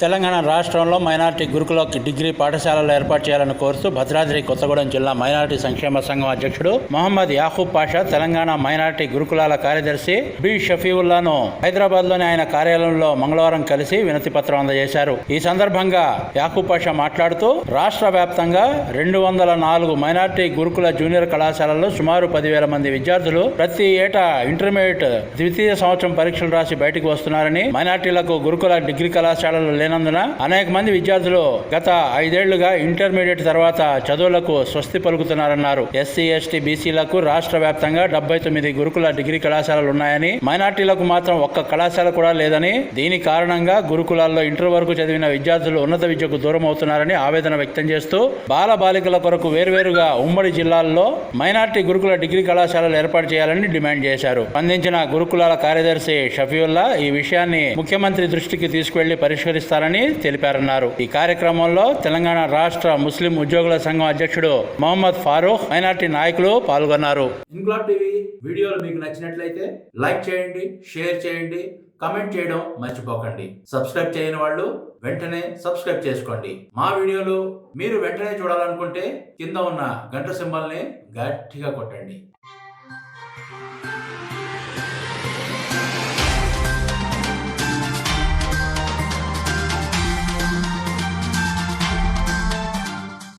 తెలంగాణ రాష్ట్రంలో మైనార్టీ గురుకుల డిగ్రీ పాఠశాలలు ఏర్పాటు చేయాలని కోరుతూ భద్రాద్రి కొత్తగూడెం జిల్లా మైనార్టీ సంక్షేమ సంఘం అధ్యక్షుడు మహమ్మద్ యాహూబ్ పాషా తెలంగాణ మైనార్టీ గురుకులాల కార్యదర్శి బి షఫీవుల్లాను హైదరాబాద్లోని ఆయన కార్యాలయంలో మంగళవారం కలిసి వినతి పత్రం అందజేశారు. ఈ సందర్భంగా యాహూబ్ పాషా మాట్లాడుతూ రాష్ట్ర వ్యాప్తంగా రెండు వందల నాలుగు మైనార్టీ గురుకుల జూనియర్ కళాశాలల్లో సుమారు పదివేల మంది విద్యార్థులు ప్రతి ఏటా ఇంటర్మీడియట్ ద్వితీయ సంవత్సరం పరీక్షలు రాసి బయటకు వస్తున్నారని మైనార్టీలకు గురుకుల డిగ్రీ కళాశాలలు లేనందున అనేక మంది విద్యార్థులు గత ఐదేళ్ళుగా ఇంటర్మీడియట్ తర్వాత చదువులకు స్వస్తి పలుకుతున్నారన్నారు. ఎస్సీ ఎస్టీ బీసీలకు రాష్ట్ర వ్యాప్తంగా డెబ్బై తొమ్మిది గురుకుల డిగ్రీ కళాశాలలు ఉన్నాయని మైనార్టీలకు మాత్రం ఒక్క కళాశాల కూడా లేదని దీని కారణంగా గురుకులాల్లో ఇంటర్ వరకు చదివిన విద్యార్థులు ఉన్నత విద్యకు దూరం అవుతున్నారని ఆవేదన వ్యక్తం చేస్తూ బాల బాలికల కొరకు వేర్వేరుగా ఉమ్మడి జిల్లాల్లో మైనార్టీ గురుకుల డిగ్రీ కళాశాలలు ఏర్పాటు చేయాలని డిమాండ్ చేశారు. స్పందించిన గురుకులాల కార్యదర్శి షఫీవుల్లా ఈ విషయాన్ని ముఖ్యమంత్రి దృష్టికి తీసుకువెళ్ళి పరిష్కరిస్తారు చేస్తారని తెలిపారన్నారు. ఈ కార్యక్రమంలో తెలంగాణ రాష్ట్ర ముస్లిం ఉద్యోగుల సంఘం అధ్యక్షుడు మొహమ్మద్ ఫారూక్ మైనార్టీ నాయకులు పాల్గొన్నారు. ఇంక్లాబ్ టీవీ వీడియోలు మీకు నచ్చినట్లయితే లైక్ చేయండి షేర్ చేయండి కమెంట్ చేయడం మర్చిపోకండి. సబ్స్క్రైబ్ చేయని వాళ్ళు వెంటనే సబ్స్క్రైబ్ చేసుకోండి. మా వీడియోలు మీరు వెంటనే చూడాలనుకుంటే కింద ఉన్న గంట సింబల్ని గట్టిగా కొట్టండి.